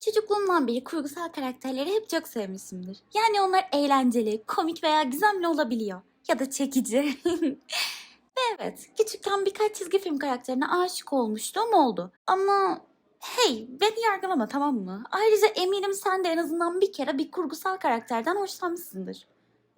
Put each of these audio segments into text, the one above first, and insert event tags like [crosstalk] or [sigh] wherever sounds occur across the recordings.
Çocukluğumdan beri kurgusal karakterleri hep çok sevmişimdir. Yani onlar eğlenceli, komik veya gizemli olabiliyor. Ya da çekici. [laughs] Ve evet, küçükken birkaç çizgi film karakterine aşık olmuştum oldu. Ama hey, beni yargılama tamam mı? Ayrıca eminim sen de en azından bir kere bir kurgusal karakterden hoşlanmışsındır.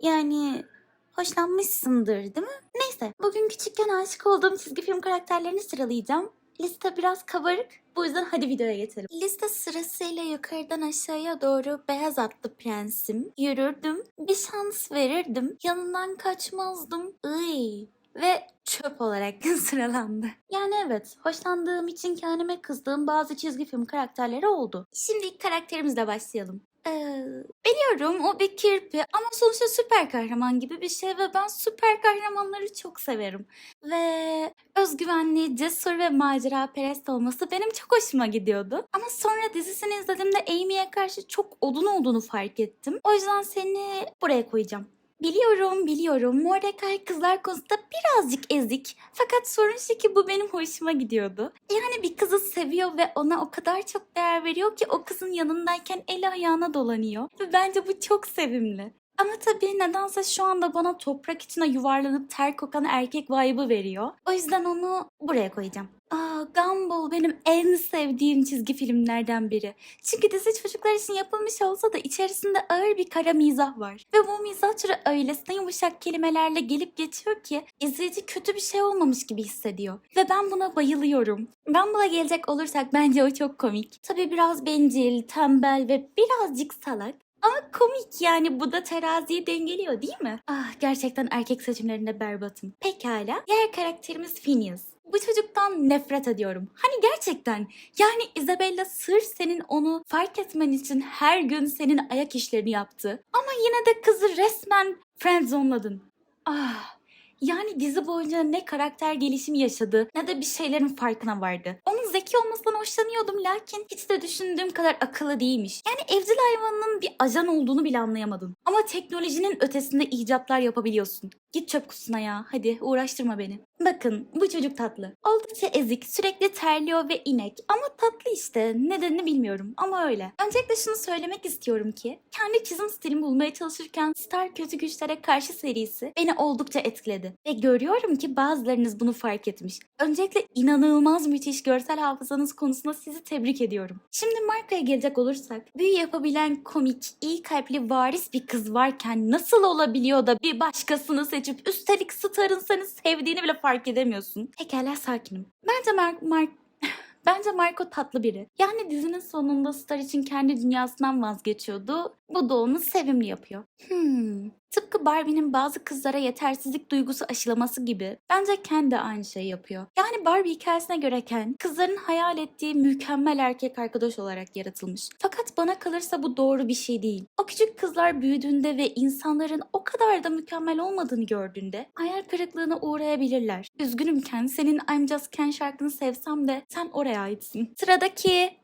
Yani hoşlanmışsındır değil mi? Neyse, bugün küçükken aşık olduğum çizgi film karakterlerini sıralayacağım. Liste biraz kabarık. Bu yüzden hadi videoya geçelim. Liste sırasıyla yukarıdan aşağıya doğru beyaz atlı prensim. Yürürdüm. Bir şans verirdim. Yanından kaçmazdım. Iy. Ve çöp olarak [laughs] sıralandı. Yani evet, hoşlandığım için kendime kızdığım bazı çizgi film karakterleri oldu. Şimdi ilk karakterimizle başlayalım. Ee, biliyorum o bir kirpi ama sonuçta süper kahraman gibi bir şey ve ben süper kahramanları çok severim. Ve özgüvenli, cesur ve macera perest olması benim çok hoşuma gidiyordu. Ama sonra dizisini izlediğimde Amy'ye karşı çok odun olduğunu fark ettim. O yüzden seni buraya koyacağım. Biliyorum, biliyorum. Mordecai kızlar konusunda birazcık ezik. Fakat sorun şu ki bu benim hoşuma gidiyordu. Yani bir kızı seviyor ve ona o kadar çok değer veriyor ki o kızın yanındayken eli ayağına dolanıyor. Ve bence bu çok sevimli. Ama tabii nedense şu anda bana toprak içine yuvarlanıp ter kokan erkek vibe'ı veriyor. O yüzden onu buraya koyacağım. Aa, Gumball benim en sevdiğim çizgi filmlerden biri. Çünkü dizi çocuklar için yapılmış olsa da içerisinde ağır bir kara mizah var. Ve bu mizah türü öylesine yumuşak kelimelerle gelip geçiyor ki izleyici kötü bir şey olmamış gibi hissediyor. Ve ben buna bayılıyorum. Gumball'a gelecek olursak bence o çok komik. Tabii biraz bencil, tembel ve birazcık salak. Ama komik yani bu da teraziyi dengeliyor değil mi? Ah gerçekten erkek seçimlerinde berbatım. Pekala. Diğer karakterimiz Phineas. Bu çocuktan nefret ediyorum. Hani gerçekten. Yani Isabella sırf senin onu fark etmen için her gün senin ayak işlerini yaptı. Ama yine de kızı resmen friendzone'ladın. Ah yani dizi boyunca ne karakter gelişimi yaşadı ne de bir şeylerin farkına vardı. Onun zeki olmasından hoşlanıyordum lakin hiç de düşündüğüm kadar akıllı değilmiş. Yani evcil hayvanının bir ajan olduğunu bile anlayamadın. Ama teknolojinin ötesinde icatlar yapabiliyorsun. Git çöp kutusuna ya hadi uğraştırma beni. Bakın bu çocuk tatlı. Oldukça ezik, sürekli terliyor ve inek. Ama tatlı işte. Nedenini bilmiyorum ama öyle. Öncelikle şunu söylemek istiyorum ki kendi çizim stilimi bulmaya çalışırken Star Kötü Güçlere Karşı serisi beni oldukça etkiledi. Ve görüyorum ki bazılarınız bunu fark etmiş. Öncelikle inanılmaz müthiş görsel hafızanız konusunda sizi tebrik ediyorum. Şimdi markaya gelecek olursak büyü yapabilen komik, iyi kalpli varis bir kız varken nasıl olabiliyor da bir başkasını seçip üstelik Star'ın seni sevdiğini bile fark edemiyorsun. Pekala sakinim. Bence Mark, Mark [laughs] Bence Marco tatlı biri. Yani dizinin sonunda Star için kendi dünyasından vazgeçiyordu. Bu da onu sevimli yapıyor. Hmm. Tıpkı Barbie'nin bazı kızlara yetersizlik duygusu aşılaması gibi bence Ken de aynı şeyi yapıyor. Yani Barbie hikayesine göre Ken kızların hayal ettiği mükemmel erkek arkadaş olarak yaratılmış. Fakat bana kalırsa bu doğru bir şey değil. O küçük kızlar büyüdüğünde ve insanların o kadar da mükemmel olmadığını gördüğünde hayal kırıklığına uğrayabilirler. Üzgünüm Ken senin I'm Just Ken şarkını sevsem de sen oraya aitsin. Sıradaki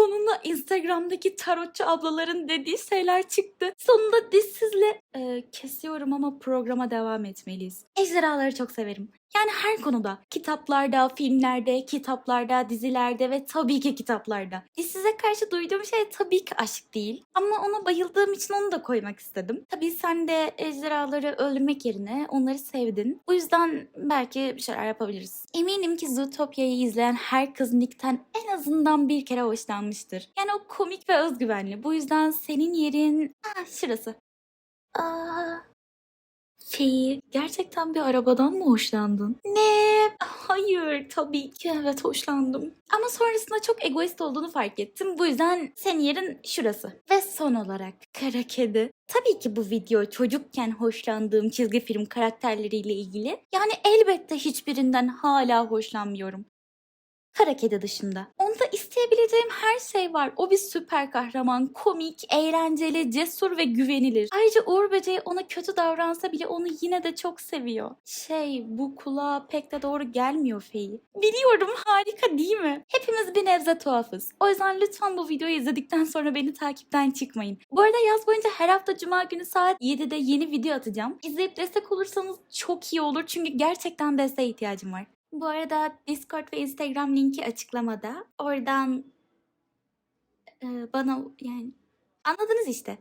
Sonunda Instagram'daki tarotçu ablaların dediği şeyler çıktı. Sonunda dizsizle Ee, kesiyorum ama programa devam etmeliyiz. Ejderhaları çok severim. Yani her konuda. Kitaplarda, filmlerde, kitaplarda, dizilerde ve tabii ki kitaplarda. Dizsize karşı duyduğum şey tabii ki aşk değil. Ama ona bayıldığım için onu da koymak istedim. Tabii sen de ejderhaları öldürmek yerine onları sevdin. Bu yüzden belki bir şeyler yapabiliriz. Eminim ki Zootopia'yı izleyen her kız Nick'ten en azından bir kere hoşlanmıştır. Yani o komik ve özgüvenli. Bu yüzden senin yerin... Ah, şurası. Aa, Şeyi gerçekten bir arabadan mı hoşlandın? Ne? Hayır tabii ki evet hoşlandım. Ama sonrasında çok egoist olduğunu fark ettim. Bu yüzden senin yerin şurası. Ve son olarak kara kedi. Tabii ki bu video çocukken hoşlandığım çizgi film karakterleriyle ilgili. Yani elbette hiçbirinden hala hoşlanmıyorum. Kara kedi dışında. Onda isteyebileceğim her şey var. O bir süper kahraman, komik, eğlenceli, cesur ve güvenilir. Ayrıca Uğur Böceği ona kötü davransa bile onu yine de çok seviyor. Şey bu kulağa pek de doğru gelmiyor Feyi. Biliyorum harika değil mi? Hepimiz bir nebze tuhafız. O yüzden lütfen bu videoyu izledikten sonra beni takipten çıkmayın. Bu arada yaz boyunca her hafta cuma günü saat 7'de yeni video atacağım. İzleyip destek olursanız çok iyi olur çünkü gerçekten desteğe ihtiyacım var. Bu arada Discord ve Instagram linki açıklamada. Oradan e, bana yani anladınız işte.